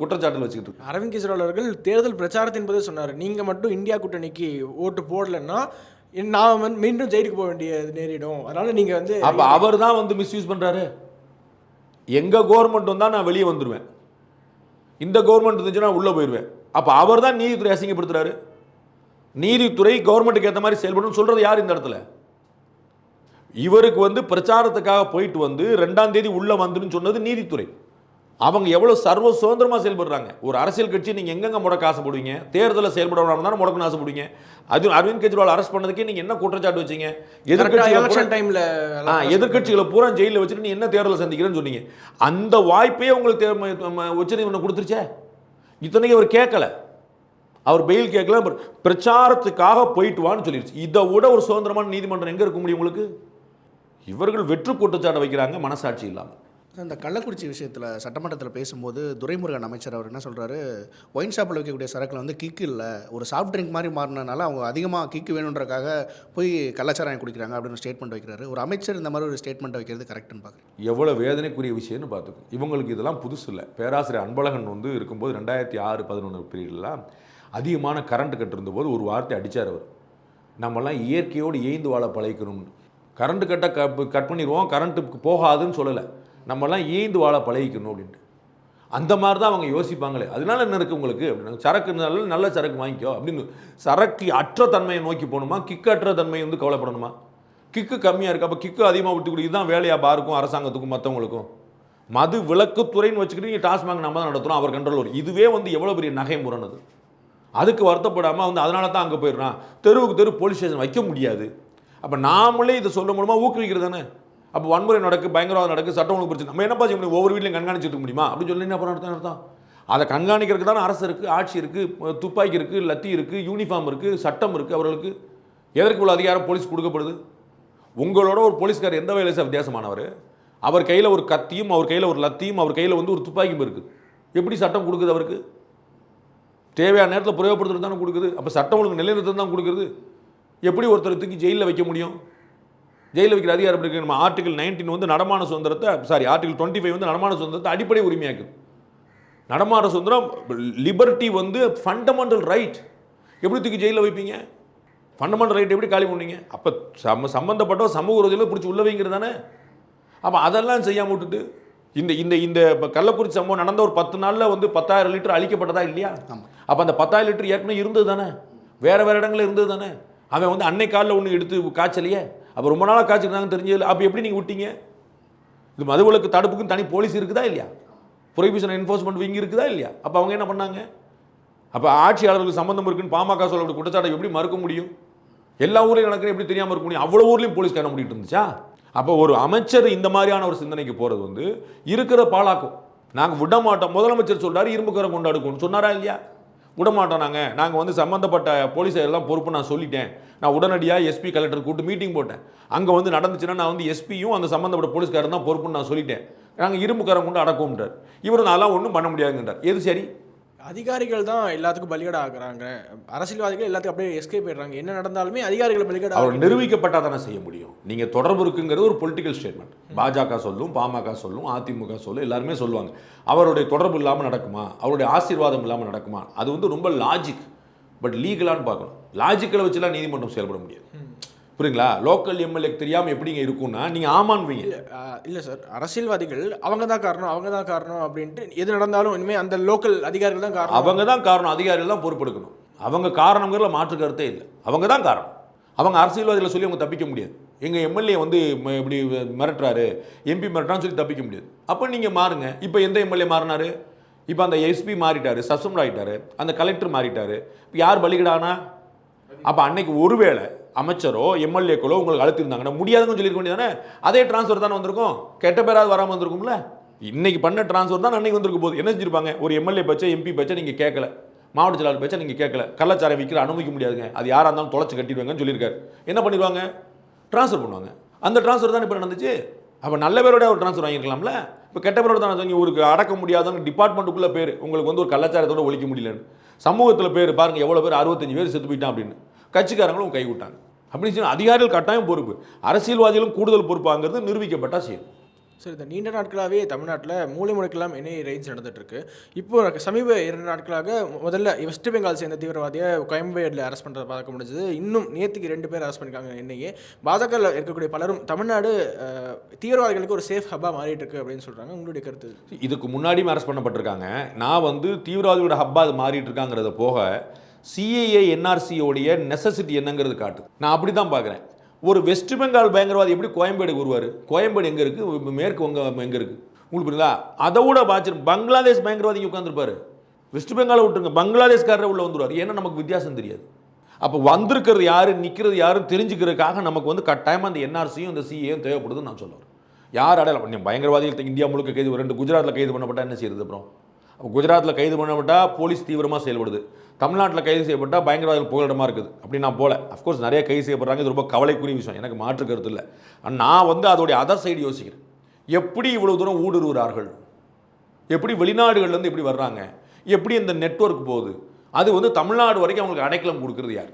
குற்றச்சாட்டுகள் வச்சுக்கிட்டு. அரவிந்த் கெஜ்ரிவால் அவர்கள் தேர்தல் பிரச்சாரத்தின் போதே சொன்னார். நீங்கள் மட்டும் இந்தியா கூட்டணிக்கு ஓட்டு போடலைன்னா நான் வந்து மீண்டும் ஜெயிலுக்கு போக வேண்டியது நேரிடும். அதனால நீங்கள் வந்து அப்ப அவர் தான் வந்து மிஸ்யூஸ் பண்றாரு. எங்க கவர்மெண்ட் வந்தா நான் வெளியே வந்துடுவேன் இந்த கவர்மெண்ட் இருந்துச்சுன்னா உள்ள போயிடுவேன் அப்ப அவர் தான் நீதித்துறை அசிங்கப்படுத்துறாரு. நீதித்துறை கவர்மெண்ட்டுக்கு ஏற்ற மாதிரி செயல்படணும்னு சொல்றது யார் இந்த இடத்துல? இவருக்கு வந்து பிரச்சாரத்துக்காக போயிட்டு வந்து ரெண்டாம் தேதி உள்ள வந்துன்னு சொன்னது நீதித்துறை. அவங்க எவ்வளவு சர்வ சுதந்திரமா செயல்படுறாங்க. ஒரு அரசியல் கட்சி நீங்க எங்கெங்க முடக்க ஆசைப்படுவீங்க தேர்தலில் செயல்படணும் தானே முடக்கணும் ஆசைப்படுவீங்க அது அரவிந்த் கெஜ்ரிவால் அரெஸ்ட் பண்ணதுக்கே நீங்க என்ன குற்றச்சாட்டு வச்சீங்க? எலெக்ஷன் டைமில் ஆ எதிர்க்கட்சிகளை பூரா ஜெயிலில் வச்சுட்டு நீ என்ன தேர்தலை சந்திக்கிறேன்னு சொன்னீங்க. அந்த வாய்ப்பே உங்களுக்கு தே- ம- ம- உச்சநீதிமன்றம் கொடுத்துருச்சே? இத்தனைக்கு அவர் கேட்கல. அவர் பெயில் கேட்கல பிரச்சாரத்துக்காக போயிட்டு வான்னு சொல்லிடுச்சு இதை விட ஒரு சுதந்திரமான நீதிமன்றம் எங்கே இருக்க முடியும் உங்களுக்கு? இவர்கள் வெற்று குற்றச்சாட்டை வைக்கிறாங்க மனசாட்சி இல்லாமல் இந்த கள்ளக்குறிச்சி விஷயத்தில் சட்டமன்றத்தில் பேசும்போது துரைமுருகன் அமைச்சர் அவர் என்ன சொல்கிறாரு ஒயின் ஷாப்பில் வைக்கக்கூடிய சரக்கில் வந்து கிக்கு இல்லை. ஒரு சாஃப்ட் ட்ரிங்க் மாதிரி மாறினனால அவங்க அதிகமாக கிக்கு வேணுன்றக்காக போய் கள்ளச்சாராயம் குடிக்கிறாங்க அப்படின்னு ஸ்டேட்மெண்ட் வைக்கிறாரு. ஒரு அமைச்சர் இந்த மாதிரி ஒரு ஸ்டேட்மெண்ட் வைக்கிறது கரெக்ட்னு பார்க்குறேன் எவ்வளோ வேதனைக்குரிய விஷயம்னு பார்த்துக்கும் இவங்களுக்கு இதெல்லாம் புதுசு இல்லை. பேராசிரியர் அன்பழகன் வந்து இருக்கும்போது ரெண்டாயிரத்தி ஆறு பதினொன்று பீரியட்லாம் அதிகமான கரண்ட் கட் இருந்தபோது ஒரு வார்த்தை அடித்தார் அவர். நம்மலாம் இயற்கையோடு ஏய்ந்து வாழ பழகிக்கணும்னு. கரண்ட் கட்டை க கட் பண்ணிடுவோம் கரண்ட்டுக்கு போகாதுன்னு சொல்லலை. நம்மலாம் ஈந்து வாழ பழகிக்கணும் அப்படின்ட்டு. அந்த மாதிரி தான் அவங்க யோசிப்பாங்களே. அதனால என்ன இருக்குது உங்களுக்கு? அப்படின்னா சரக்கு நல்ல நல்ல சரக்கு வாங்கிக்கோ அப்படின்னு சரக்கு அற்ற தன்மையை நோக்கி போகணுமா? கிக்கு அற்ற தன்மையை வந்து கவலைப்படணுமா? கிக்கு கம்மியாக இருக்குது அப்போ கிக்கு அதிகமாக விட்டு கொடுக்குது தான் வேலையா பாருக்கும் அரசாங்கத்துக்கும் மற்றவங்களுக்கும் மது விளக்குத்துறைன்னு வச்சுக்கிட்டு நீங்கள் டாஸ்மாக் நம்ம தான் நடத்துகிறோம் அவர் கண்ட்ரோல் வரும் இதுவே வந்து எவ்வளோ பெரிய நகை முரணது அதுக்கு வருத்தப்படாமல் வந்து அதனால தான் அங்கே போயிடுறான். தெருவுக்கு தெரு போலீஸ் ஸ்டேஷன் வைக்க முடியாது. அப்போ நாமளே இதை சொல்ல மூலமாக ஊக்குவிக்கிறது தானே? அப்போ வன்முறை நடக்கு பயங்கரவாதம் நடக்கு சட்டம் ஒழுங்கு பிரச்சனை. நம்ம என்ன செய்ய முடியும்? ஒவ்வொரு வீட்லையும் கண்காணிச்சிட்டு இருக்க முடியுமா? அப்படின்னு சொல்லி என்ன பண்ண அர்த்தம்? அர்த்தம் அதை கண்காணிக்கிறதுக்கு தானே அரசு இருக்குது ஆட்சி இருக்குது துப்பாக்கி இருக்குது லத்தி இருக்குது யூனிஃபார்ம் இருக்குது சட்டம் இருக்குது அவர்களுக்கு. எதற்கு உள்ள அதிகாரம் போலீஸ் கொடுக்கப்படுது? உங்களோட ஒரு போலீஸ்கார் எந்த வகையில் சார் வித்தியாசமானவர்? அவர் கையில் ஒரு கத்தியும் அவர் கையில் ஒரு லத்தியும் அவர் கையில் வந்து ஒரு துப்பாக்கியும் இருக்குது எப்படி சட்டம் கொடுக்குது அவருக்கு? தேவையான நேரத்தில் பிரயோகப்படுத்துறது தானே கொடுக்குது. அப்போ சட்டம் ஒழுங்கு நிலைநிறுத்தம் தான் கொடுக்குறது. எப்படி ஒருத்தர் தூக்கி ஜெயிலில் வைக்க முடியும்? ஜெயிலில் வைக்கிற அதிகாரம் எப்படி இருக்கு. நம்ம ஆர்டிகல் நைன்டீன் வந்து நடமான சுதந்திரத்தை சாரி ஆர்டிகல் டுவெண்ட்டி ஃபைவ் வந்து நடமான சுதந்திரத்தை அடிப்படை உரிமையாக்குது. நடமாட சுதந்திரம் லிபர்ட்டி வந்து ஃபண்டமெண்டல் ரைட் எப்படி தூக்கி ஜெயிலில் வைப்பீங்க? ஃபண்டமெண்டல் ரைட் எப்படி காலி பண்ணீங்க அப்போ சம்ம சம்மந்தப்பட்ட சமூக விரோதிகளை பிடிச்சி உள்ள வைங்கிறது தானே? அப்போ அதெல்லாம் செய்யாம விட்டுட்டு இந்த இந்த இந்த இப்போ கள்ளக்குறிச்சி சம்பவம் நடந்த ஒரு பத்து நாளில் வந்து பத்தாயிரம் லிட்டர் அழிக்கப்பட்டதா இல்லையா. அப்போ அந்த பத்தாயிரம் லிட்டர் ஏற்கனவே இருந்தது தானே? வேற வேற இடங்கள்ல இருந்தது தானே? அவன் வந்து அன்னை காலில் ஒன்று எடுத்து காய்ச்சலையே? அப்போ ரொம்ப நாளாக காய்ச்சிருந்தாங்கன்னு தெரிஞ்சது அப்போ எப்படி நீங்கள் விட்டீங்க? இது மதுவிலக்கு தடுப்புக்கும் தனி போலீஸ் இருக்குதா இல்லையா? ப்ரொஹிபிஷன் என்ஃபோர்ஸ்மெண்ட் விங் இருக்குதா இல்லையா? அப்போ அவங்க என்ன பண்ணாங்க? அப்போ ஆட்சியாளர்களுக்கு சம்மந்தம் இருக்குன்னு பாமக சொல்லக்கூடிய குற்றச்சாட்டை எப்படி மறுக்க முடியும்? எல்லா ஊர்லையும் நடக்கிற எப்படி தெரியாமல் இருக்க முடியும்? அவ்வளோ ஊர்லேயும் போலீஸ் காண முடிட்டு இருந்துச்சா? அப்போ ஒரு அமைச்சர் இந்த மாதிரியான ஒரு சிந்தனைக்கு போகிறது வந்து இருக்கிற பாலாக்கும். நாங்கள் விட மாட்டோம். முதலமைச்சர் சொல்கிறார் இரும்புக்கரை கொண்டாடுக்கணும்னு சொன்னாரா இல்லையா? விட மாட்டோம் நாங்கள் நாங்கள் வந்து சம்மந்தப்பட்ட போலீஸை எல்லாம் பொறுப்பு நான் சொல்லிட்டேன். நான் உடனடியாக எஸ்பி கலெக்டர் கூப்பிட்டு மீட்டிங் போட்டேன். அங்கே வந்து நடந்துச்சுன்னா நான் வந்து எஸ்பியும் அந்த சம்மந்தப்பட்ட போலீஸ்காரன் தான் பொறுப்புன்னு நான் சொல்லிட்டேன். நாங்கள் இரும்புக்காரன் கொண்டு அடக்கும்ன்றார் இவர் நான்லாம் ஒன்றும் பண்ண முடியாதுன்றார் எது சரி? அதிகாரிகள் தான் எல்லாத்துக்கும் பலிகடா ஆகுறாங்க அரசியல்வாதிகள் எல்லாத்துக்கும் அப்படியே எஸ்கேப் போயிடுறாங்க என்ன நடந்தாலுமே அதிகாரிகள் பலிகடா அவர் ஆகுறாங்க. நிரூபிக்கப்பட்டால் தானே செய்ய முடியும். நீங்கள் தொடர்பு இருக்குங்கிறது ஒரு பொலிட்டிக்கல் ஸ்டேட்மெண்ட் பாஜக சொல்லும் பாமக சொல்லும் அதிமுக சொல்லும் எல்லாருமே சொல்லுவாங்க. அவருடைய தொடர்பு இல்லாமல் நடக்குமா? அவருடைய ஆசீர்வாதம் இல்லாமல் நடக்குமா? அது வந்து ரொம்ப லாஜிக் பட் லீகலான்னு பார்க்கணும். லாஜிக்கலை வச்சுலாம் நீதிமன்றம் செயல்பட முடியாது புரியுங்களா லோக்கல் எம்எல்ஏக்கு தெரியாமல் எப்படிங்க இருக்கும்னா நீங்கள் ஆமான்வீங்க. இல்ல சார் அரசியல்வாதிகள் அவங்க தான் காரணம் அவங்க தான் காரணம் அப்படின்ட்டு எது நடந்தாலும் இனிமே அந்த லோக்கல் அதிகாரிகள் தான் காரணம். அவங்க தான் காரணம் அதிகாரிகள் தான் பொறுப்பெடுக்கணும். அவங்க காரணங்கிறதுல மாற்று கருத்தே இல்லை. அவங்க தான் காரணம். அவங்க அரசியல்வாதிகளை சொல்லி அவங்க தப்பிக்க முடியாது. எங்கள் எம்எல்ஏ வந்து இப்படி மிரட்டுறாரு எம்பி மிரட்டுறான்னு சொல்லி தப்பிக்க முடியாது. அப்போ நீங்கள் மாறுங்க. இப்போ எந்த எம்எல்ஏ மாறினாரு? இப்போ அந்த எஸ்பி மாறிட்டாரு சஸ்பெண்ட் ஆகிட்டாரு அந்த கலெக்டர் மாறிட்டாரு. இப்போ யார் பலிகடானா? அப்போ அன்னைக்கு ஒருவேளை அமைச்சரோ எம்எல்ஏக்களோ உங்களுக்கு அழுத்திருந்தாங்கன்னா முடியாதுன்னு சொல்லியிருக்க வேண்டியதானே அதே ட்ரான்ஸ்ஃபர் தானே வந்திருக்கும். கெட்ட பேராது வராமல் வந்திருக்கும்ல? இன்னைக்கு பண்ண ட்ரான்ஸ்ஃபர் தான் அன்னைக்கு வந்திருக்கு போகுது. என்ன செஞ்சிருப்பாங்க? ஒரு எம்எல்ஏ பச்சை எம்பி பச்சை நீங்கள் கேட்கல. மாவட்ட செயலாளர் பச்சை நீங்கள் கேட்கல. கள்ளச்சாரை விற்கிற அனுமதிக்க முடியாதுங்க. அது யாராக இருந்தாலும் தொலைச்சி கட்டிடுவாங்கன்னு சொல்லியிருக்காரு. என்ன பண்ணிடுவாங்க? ட்ரான்ஸ்ஃபர் பண்ணுவாங்க. அந்த ட்ரான்ஸ்ஃபர் தான் இப்போ நடந்துச்சு? அப்போ நல்ல பேரோட ஒரு ட்ரான்ஸ்ஃபர் வாங்கியிருக்கலாம்ல? இப்போ கெட்ட பேரோட தான் ஒரு அடக்க முடியாதவங்க டிபார்ட்மெண்ட்டுக்குள்ளே பேர். உங்களுக்கு வந்து ஒரு கலாச்சாரத்தோட ஒழிக்க முடியலன்னு. சமூகத்தில் பேர் பாருங்க எவ்வளோ பேர்? அறுபத்தஞ்சு பேர் செத்து போயிட்டான் அப்படின்னு. கட்சிக்காரங்களும் கை விட்டாங்க அப்படின்னு சொல்லி அதிகாரிகள் கட்டாயம் பொறுப்பு. அரசியல்வாதிகளும் கூடுதல் பொறுப்பாங்கிறது நிரூபிக்கப்பட்டா செய்யும் சரி இந்த நீண்ட நாட்களாகவே தமிழ்நாட்டில் மூலை முடுக்கெல்லாம் என்ன ரேஞ்ச் நடந்துட்டு இருக்கு இப்போ சமீப இரண்டு நாட்களாக முதல்ல வெஸ்ட் பெங்கால் சேர்ந்த தீவிரவாதியை கோயம்பேடில் அரெஸ்ட் பண்ணுறத பார்க்க முடிஞ்சது. இன்னும் நேற்றுக்கு ரெண்டு பேர் அரெஸ்ட் பண்ணிருக்காங்க என்னையே பாஜக இருக்கக்கூடிய பலரும் தமிழ்நாடு தீவிரவாதிகளுக்கு ஒரு சேஃப் ஹப்பாக மாறிட்டு இருக்கு அப்படின்னு சொல்றாங்க. உங்களுடைய கருத்து இதுக்கு முன்னாடியும் அரெஸ்ட் பண்ணப்பட்டிருக்காங்க. நான் வந்து தீவிரவாதியோட ஹப்பா அது மாறிட்டு இருக்காங்கிறத போக சிஏஏ என்ஆர்சியோடைய நெசசிட்டி என்னங்கிறது காட்டு நான் அப்படி தான் பார்க்குறேன். ஒரு வெஸ்ட் பெங்கால் பயங்கரவாதி எப்படி கோயம்பேடு வருவார்? கோயம்பேடு எங்கே இருக்குது மேற்கு வங்க எங்கே இருக்குது உங்களுக்கு புரியுதா? அதை விட பாய்ச்சிரு பங்களாதேஷ் பயங்கரவாதி உட்காந்துருப்பார் உட்காந்துருப்பாரு வெஸ்ட் பெங்காலை விட்டுருங்க. பங்களாதேஷ்காரரை உள்ளே வந்துருவார். ஏன்னா நமக்கு வித்தியாசம் தெரியாது. அப்போ வந்திருக்கிறது யாரு நிற்கிறது யாரும் தெரிஞ்சுக்கிறதுக்காக நமக்கு வந்து கட்டாயமாக அந்த என்ஆர்சியும் இந்த சிஏயும் தேவைப்படுதுன்னு நான் சொல்லுவேன் யார் அடையாளம்? பயங்கரவாதிகள் இந்தியா முழுக்க கைது ரெண்டு குஜராத்தில் கைது பண்ணப்பட்டால் என்ன செய்யறது அப்புறம்? குஜராத்தில் கைது பண்ணப்பட்டால் போலீஸ் தீவிரமாக செயல்படுது. தமிழ்நாட்டில் கைது செய்யப்பட்டால் பயங்கரவாதிகள் புகலிடமாக இருக்குது. அப்படி நான் போல. அஃப்கோர்ஸ் நிறைய கைது செய்யப்படுறாங்க. இது ரொம்ப கவலைக்குரிய விஷயம். எனக்கு மாற்று கருத்து இல்லை. நான் வந்து அதோடைய அதர் சைடு யோசிக்கிறேன். எப்படி இவ்வளோ தூரம் ஊடுருவுறார்கள்? எப்படி வெளிநாடுகள்லேருந்து எப்படி வர்றாங்க? எப்படி இந்த நெட்வொர்க் போகுது? அது வந்து தமிழ்நாடு வரைக்கும் அவங்களுக்கு அடைக்கலம் கொடுக்குறது யார்?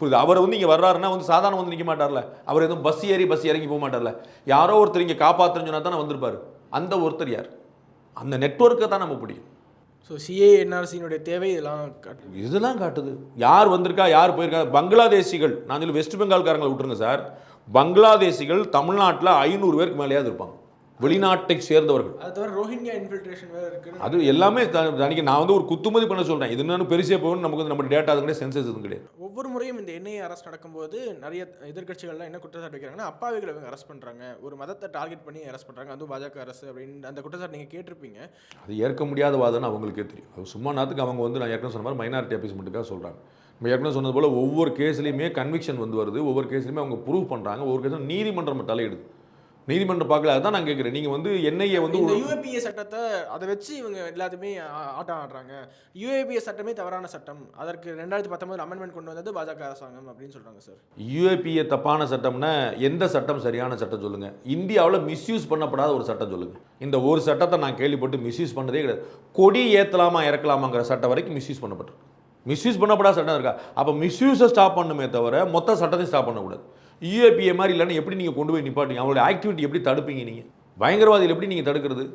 புரியுது? அவர் வந்து இங்கே வர்றாருன்னா வந்து சாதாரண வந்து நிற்க மாட்டார்ல. அவர் எதுவும் பஸ் ஏறி பஸ் இறங்கி போக மாட்டார்ல. யாரோ ஒருத்தர் இங்கே காப்பாற்றுன்னு சொன்னா தானே வந்திருப்பார். அந்த ஒருத்தர் யார்? அந்த நெட்வொர்க்கை தான் நம்ம பிடிக்கும் ஸோ சிஏ என்ஆர்சியினுடைய தேவை இதெல்லாம் காட்டுது இதெல்லாம் காட்டுது. யார் வந்திருக்கா யார் போயிருக்கா? பங்களாதேசிகள் நான் சொல்லி வெஸ்ட் பெங்கால்காரங்களை விட்டுருங்க சார். பங்களாதேசிகள் தமிழ்நாட்டில் ஐநூறு பேருக்கு மேலேயாவது இருப்பாங்க. வெளிநாட்டை சேர்ந்தவர்கள். அது தவிர ரோஹிங்கியா இன்ஃபில்ட்ரேஷன் வேறு இருக்குன்னு அது எல்லாமே தனிக்கு நான் வந்து ஒரு குத்துமதி பண்ண சொல்கிறேன் இது என்னன்னு பெருசே போகணும் நமக்கு வந்து நம்ம டேட்டா அது கிடையாது சென்சஸ் எதுவும் கிடையாது. ஒவ்வொரு முறையும் இந்த என்ஐஏ அரெஸ்ட் நடக்கும்போது நிறைய எதிர்க்கட்சிகள்லாம் என்ன குற்றச்சாட்டு வைக்கிறாங்கன்னா அப்பாவிகளை இவங்க அரெஸ்ட் பண்ணுறாங்க ஒரு மதத்தை டார்கெட் பண்ணி அரெஸ்ட் பண்ணுறாங்க அதுவும் பாஜக அரசு அப்படின்னு அந்த குற்றச்சாட்டு நீங்கள் கேட்டிருப்பீங்க. அது ஏற்க முடியாத வாதம்னு அவங்களுக்கே தெரியும். அது சும்மா நாத்துக்கு அவங்க வந்து நான் ஏற்கனவே சொன்ன மாதிரி மைனாரிட்டி அபீஸ்மெண்ட்டுக்காக சொல்கிறாங்க நம்ம ஏற்கனவே சொன்னது போல் ஒவ்வொரு கேஸ்லையுமே கன்விக்ஷன் வந்து வருது. ஒவ்வொரு கேஸ்லையுமே அவங்க ப்ரூவ் பண்ணுறாங்க ஒவ்வொரு கேஸும் நீதிமன்றம் தலையிடுது. நீதிமன்றம் பார்க்கல அதான் நான் கேட்குறேன் நீங்கள் வந்து என்ஐஏ வந்து யூஏபிஏ சட்டத்தை அதை வச்சு இவங்க எல்லாத்தையுமே ஆட்டம் ஆடுறாங்க. யூஏபிஏ சட்டமே தவறான சட்டம். அதற்கு ரெண்டாயிரத்தி பத்தொன்பது அமெண்ட்மெண்ட் கொண்டு வந்தது பாஜக அரசாங்கம் அப்படின்னு சொல்றாங்க சார் யூஏபிஏ தப்பான சட்டம்னா எந்த சட்டம் சரியான சட்டம் சொல்லுங்க. இந்தியாவில் மிஸ்யூஸ் பண்ணப்படாத ஒரு சட்டம் சொல்லுங்க. இந்த ஒரு சட்டத்தை நான் கேள்விப்பட்டு மிஸ்யூஸ் பண்ணதே கிடையாது. கொடி ஏற்றலாமா இறக்கலாமாங்கிற சட்டம் வரைக்கும் மிஸ்யூஸ் பண்ணப்பட்டிருக்கு. மிஸ்யூஸ் பண்ணப்படாத சட்டம் இருக்கா? அப்போ மிஸ்யூஸை ஸ்டாப் பண்ணுமே தவிர மொத்த சட்டத்தையும் ஸ்டாப் பண்ணக்கூடாது. யூஏபிஏ மாதிரி இல்லைன்னா எப்படி நீங்கள் கொண்டு போய் நிப்பாட்டீங்க? அவங்களுடைய ஆக்டிவிட்டி எப்படி தடுப்பீங்க நீங்கள் பயங்கரவாதிகள் எப்படி நீங்கள் தடுக்கிறது?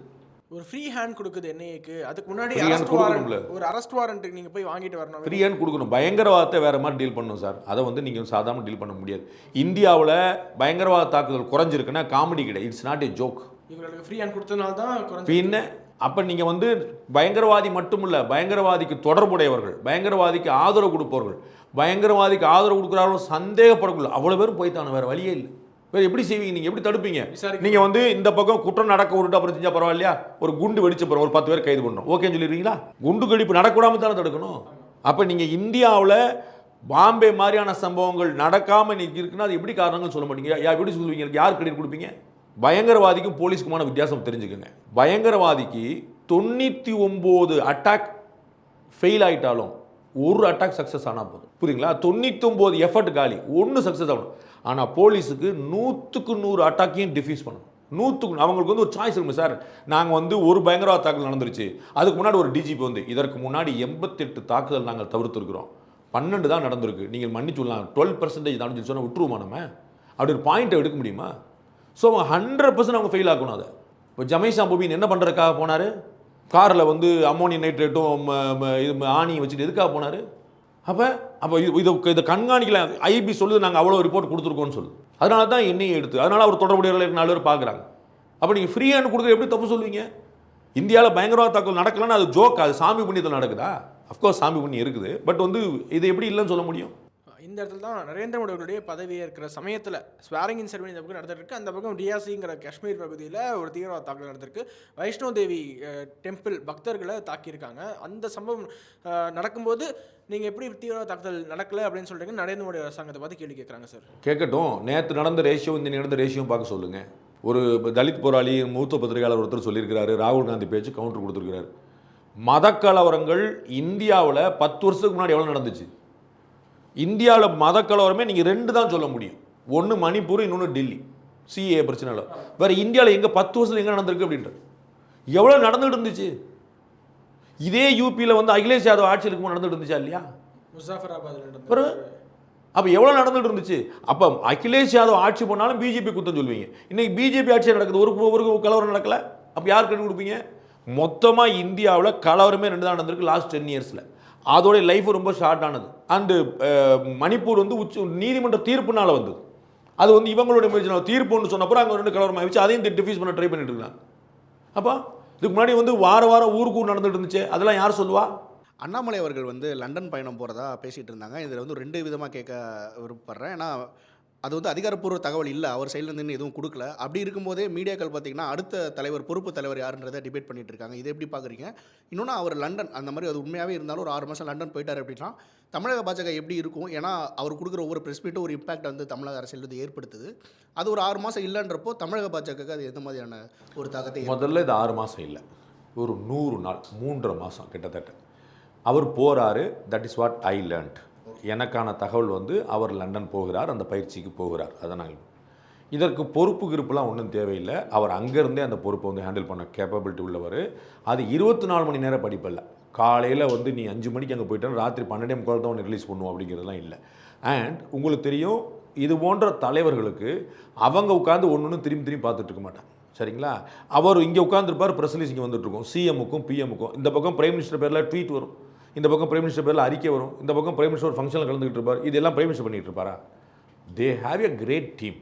ஒரு ஃப்ரீ ஹேண்ட் கொடுக்குது என்ஐஏக்கு அதுக்கு முன்னாடி ஒரு அரெஸ்ட் வாரண்ட் நீங்க போய் வாங்கிட்டு வரணும் ஃப்ரீ ஹேண்ட் கொடுக்கணும். பயங்கரவாதத்தை வேற மாதிரி டீல் பண்ணணும் சார் அதை வந்து நீங்கள் சாதாரண டீல் பண்ண முடியாது. இந்தியாவில் பயங்கரவாத தாக்குதல் குறைஞ்சிருக்குன்னா காமெடி கிடையாது. இட்ஸ் நாட் ஏ ஜோக் இவங்களுக்கு ஃப்ரீ ஹேண்ட் கொடுத்ததுனால தான் பின்ன அப்போ நீங்கள் வந்து பயங்கரவாதி மட்டும் இல்லை பயங்கரவாதிக்கு தொடர்புடையவர்கள் பயங்கரவாதிக்கு ஆதரவு கொடுப்பவர்கள் பயங்கரவாதிக்கு ஆதரவு கொடுக்குறாலும் சந்தேகப்படக்கூடாது அவ்வளோ பேரும் போய்த்தான வேறு வழியே இல்லை. வேறு எப்படி செய்வீங்க நீங்கள் எப்படி தடுப்பீங்க? நீங்கள் வந்து இந்த பக்கம் குற்றம் நடக்க விட்டுட்டு அப்புறம் செஞ்சால் பரவாயில்லையா? ஒரு குண்டு வெடிச்ச பிறகு ஒரு பத்து பேர் கைது பண்ணணும். ஓகேன்னு சொல்லிடுறீங்களா? குண்டு கடிப்பு நடக்கூடாமல் தானே தடுக்கணும். அப்போ நீங்கள் இந்தியாவில் பாம்பே மாதிரியான சம்பவங்கள் நடக்காமல் இன்னைக்கு இருக்குன்னா அது எப்படி காரணங்கள் சொல்ல மாட்டீங்க? எப்படி சொல்லுவீங்க? யார் கிரெடிட் கொடுப்பீங்க? பயங்கரவாதிக்கும் போலீஸ்க்குமான வித்தியாசம் தெரிஞ்சுக்கோங்க. பயங்கரவாதிக்கு தொண்ணூற்றி ஒம்பது அட்டாக் ஃபெயில் ஆகிட்டாலும் ஒரு அட்டாக் சக்ஸஸ் ஆனால் போதும். புரியுங்களா தொண்ணூத்தொம்பது எஃபர்ட் காலி. ஒன்று சக்ஸஸ் ஆகணும். ஆனால் போலீஸுக்கு நூற்றுக்கு நூறு அட்டாக்கையும் டிஃப்யூஸ் பண்ணணும். நூற்றுக்கு அவங்களுக்கு வந்து ஒரு சாய்ஸ் இருக்கும் சார் நாங்கள் வந்து ஒரு பயங்கரவாத தாக்குதல் நடந்துருச்சு. அதுக்கு முன்னாடி ஒரு டிஜிபி வந்து இதற்கு முன்னாடி எண்பத்தெட்டு தாக்குதல் நாங்கள் தவிர்த்துருக்குறோம். பன்னெண்டு தான் நடந்திருக்கு. நீங்கள் மன்னிச்சுடலாம் டுவெல் பர்சன்டேஜ் தான் சொன்னால் விட்டுருவோமா நம்ம? அப்படி ஒரு பாயிண்ட்டை எடுக்க முடியுமா? ஸோ அவங்க ஹண்ட்ரட் பர்சன்ட் அவங்க ஃபெயில் ஆகணும் அதை. இப்போ ஜமேஷா முபீன் என்ன பண்ணுறதுக்காக போனார்? காரில் வந்து அம்மோனியம் நைட்ரேட்டும் இது ஆணியும் வச்சுட்டு எதுக்காக போனார்? அப்போ அப்போ இது இது இதை கண்காணிக்கல. ஐபி சொல்லுது நாங்கள் அவ்வளோ ரிப்போர்ட் கொடுத்துருக்கோம்னு சொல்லுது. அதனால தான் என்னையும் எடுத்து அதனால் அவர் தொடர்புடையவர்கள் நாலு பேர் பார்க்குறாங்க அப்போ நீங்கள் ஃப்ரீ ஹேண்ட் எப்படி தப்பு சொல்லுவீங்க? இந்தியாவில் பயங்கரவாத தாக்குதல் நடக்கலன்னா அது ஜோக் அது சாமி புண்ணியத்தில் நடக்குதா? அஃப்கோர்ஸ் சாமி புண்ணியம் இருக்குது. பட் வந்து இது எப்படி இல்லைன்னு சொல்ல முடியும்? இந்த இடத்துல தான் நரேந்திர மோடி அவர்களுடைய பதவியே இருக்கிற சமயத்தில் ஸ்வாரிங்கின் இன் செரமனி இந்த பக்கம் நடந்துட்டுருக்கு. அந்த பக்கம் ரியாசிங்கிற காஷ்மீர் பகுதியில் ஒரு தீவிரவாத தாக்குதல் நடந்திருக்கு. வைஷ்ணோ தேவி டெம்பிள் பக்தர்களை தாக்கியிருக்காங்க. அந்த சம்பவம் நடக்கும்போது நீங்கள் எப்படி தீவிரவாத தாக்குதல் நடக்கலை அப்படின்னு சொல்கிறீங்க நரேந்திர மோடி அரசாங்கத்தை பார்த்து கேள்வி கேட்குறாங்க சார். கேட்கட்டும். நேற்று நடந்த ரேஷியோ இந்த நடந்த ரேஷியோ பார்க்க சொல்லுங்கள் ஒரு தலித் போராளி மூத்த பத்திரிகையாளர் ஒருத்தர் சொல்லியிருக்கிறாரு. ராகுல் காந்தி பேச்சு கவுண்டர் கொடுத்துருக்கிறாரு. மதக்கலவரங்கள் இந்தியாவில் பத்து வருஷத்துக்கு முன்னாடி எவ்வளோ நடந்துச்சு? இந்தியாவில் மதக்கலவரமே நீங்கள் ரெண்டு தான் சொல்ல முடியும். ஒன்று மணிப்பூர் இன்னொன்று டெல்லி. சிஏ பிரச்சனை இல்லை. வேறு இந்தியாவில் எங்கே பத்து வருஷத்துல எங்கே நடந்திருக்கு அப்படின்றது? எவ்வளோ நடந்துட்டு இருந்துச்சு? இதே யூபியில் வந்து அகிலேஷ் யாதவ் ஆட்சி இருக்கும்போது நடந்துட்டு இருந்துச்சா இல்லையா? பிறகு? அப்போ எவ்வளோ நடந்துட்டு இருந்துச்சு? அப்போ அகிலேஷ் யாதவ் ஆட்சி பண்ணாலும் பிஜேபி குத்தம் சொல்லுவீங்க. இன்னைக்கு பிஜேபி ஆட்சி நடக்குது? ஒரு ஒரு கலவரம் நடக்கல? அப்போ யார் கட்டி கொடுப்பீங்க மொத்தமாக இந்தியாவில் கலவரமே ரெண்டு தான் நடந்திருக்கு லாஸ்ட் டென் இயர்ஸில் அதோடைய லைஃப் ரொம்ப ஷார்ட் ஆனது. அண்டு மணிப்பூர் வந்து உச்ச நீதிமன்ற தீர்ப்புனால வந்தது. அது வந்து இவங்களுடைய முயற்சி தீர்ப்புன்னு சொன்னப்போ அங்கே ரெண்டு கலவரம் ஆயிடுச்சு அதையும் டிஃப்யூஸ் பண்ண ட்ரை பண்ணிட்டு இருக்காங்க. அப்போ இதுக்கு முன்னாடி வந்து வார வாரம் ஊருக்கு ஊர் நடந்துட்டு இருந்துச்சு. அதெல்லாம் யார் சொல்லுவா? அண்ணாமலை அவர்கள் வந்து லண்டன் பயணம் போகிறதா பேசிகிட்டு இருந்தாங்க. இதில் வந்து ரெண்டு விதமாக கேட்க விருப்பப்படுறேன். ஏன்னா அது வந்து அதிகாரப்பூர்வ தகவல் இல்லை. அவர் சைட்லேருந்து எதுவும் கொடுக்கல. அப்படி இருக்கும்போதே மீடியாக்கள் பார்த்தீங்கன்னா அடுத்த தலைவர் பொறுப்பு தலைவர் யாருன்றதை டிபேட் பண்ணிட்டு இருக்காங்க. இதை எப்படி பார்க்குறீங்க இன்னொன்று அவர் லண்டன் அந்த மாதிரி அது உண்மையாகவே இருந்தாலும் ஒரு ஆறு மாதம் லண்டன் போயிட்டார் அப்படின்னா தமிழக பாஜக எப்படி இருக்கும்? ஏன்னா அவர் கொடுக்குற ஒவ்வொரு ப்ரெஸ் மீட்டும் ஒரு இம்பாக்ட் வந்து தமிழக அரசியல் வந்து ஏற்படுத்துது. அது ஒரு ஆறு மாதம் இல்லைன்றப்போ தமிழக பாஜகவுக்கு அது எந்த மாதிரியான ஒரு தாக்கத்தை முதல்ல இது ஆறு மாதம் இல்லை. ஒரு நூறு நாள் மூன்றரை மாதம் கிட்டத்தட்ட. அவர் போகிறாரு that is what I learnt எனக்கான தகவல் வந்து அவர் லண்டன் போகிறார் அந்த பயிற்சிக்கு போகிறார். அதனால் இதற்கு பொறுப்பு கிருப்புலாம் ஒன்றும் தேவையில்லை. அவர் அங்கேருந்தே அந்த பொறுப்பை வந்து ஹேண்டில் பண்ண கேப்பபிலிட்டி உள்ளவர். அது இருபத்தி நாலு மணி நேரம் படிப்பில்லை. காலையில் வந்து நீ அஞ்சு மணிக்கு அங்கே போயிட்டா ராத்திரி பன்னெண்டே முக்கால் தான் ஒன்று ரிலீஸ் பண்ணுவோம் அப்படிங்கிறதுலாம் இல்லை. அண்ட் உங்களுக்கு தெரியும் இது போன்ற தலைவர்களுக்கு அவங்க உட்காந்து ஒன்று ஒன்று திரும்பி திரும்பி பார்த்துட்டு இருக்க மாட்டாங்க. சரிங்களா? அவர் இங்கே உட்காந்துருப்பார் ப்ரெஸ் ரிலீஸ் இங்கே வந்துட்டுருக்கோம் சிஎம்முக்கும் பிஎம்முக்கும் இந்த பக்கம் பிரைம் மினிஸ்டர் பேரில் ட்வீட் வரும். இந்த பக்கம் பிரைம் மினிஸ்டர் பேரில் அறிக்கை வரும். இந்த பக்கம் பிரைம் மினிஸ்டர் ஒரு ஃபங்க்ஷனில் கலந்துக்கிட்டு இருப்பார். இதெல்லாம் பிரைம் மினிஸ்டர் பண்ணிட்டு இருப்பாரா? They have a great team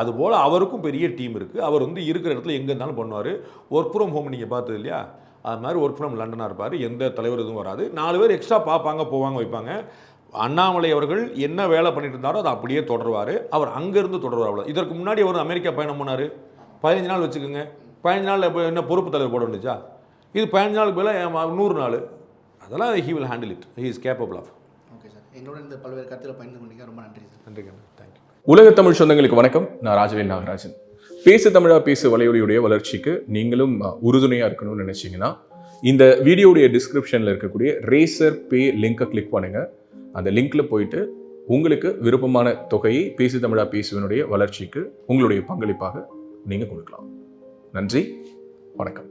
அதுபோல் அவருக்கும் பெரிய டீம் இருக்குது அவர் வந்து இருக்கிற இடத்துல எங்கே இருந்தாலும் பண்ணுவார். ஒர்க் ஃப்ரம் ஹோம் நீங்கள் பார்த்தது இல்லையா? அது மாதிரி ஒர்க் ஃப்ரம் லண்டனாக இருப்பார். எந்த தலைவர் எதுவும் வராது. நாலு பேர் எக்ஸ்ட்ரா பார்ப்பாங்க போவாங்க வைப்பாங்க. அண்ணாமலை அவர்கள் என்ன வேலை பண்ணிட்டு இருந்தாரோ அதை அப்படியே தொடருவார். அவர் அங்கேருந்து தொடருவார் அவ்வளோ இதற்கு முன்னாடி அவர் அமெரிக்கா பயணம் பண்ணார். பதினஞ்சு நாள் வச்சுக்கோங்க. பதினஞ்சு நாள் இப்போ என்ன பொறுப்பு தலைவர் போட வந்துச்சா இது பதினஞ்சு நாளுக்கு மேலே நூறு நாள். அதெல்லாம் he will handle it he is capable of okay sir எங்களோட இந்த பல்வேறு கருத்தில் பயந்து கொண்டீங்க ரொம்ப நன்றி சார் நன்றிங்க தேங்க்யூ உலக தமிழ் சொந்தங்களுக்கு வணக்கம். நான் ராஜவேல் நாகராஜன். பேசு தமிழா பேசு வலையொலியுடைய வளர்ச்சிக்கு நீங்களும் அஹ், உறுதுணையா இருக்கணும்னு நினைச்சீங்கன்னா இந்த வீடியோடைய டிஸ்கிரிப்ஷனில் இருக்கக்கூடிய ரேசர் பே லிங்கை கிளிக் பண்ணுங்க. அந்த லிங்க்ல போயிட்டு உங்களுக்கு விருப்பமான தொகையை பேசு தமிழா பேசுவனுடைய வளர்ச்சிக்கு உங்களுடைய பங்களிப்பாக நீங்கள் கொடுக்கலாம். நன்றி. வணக்கம்.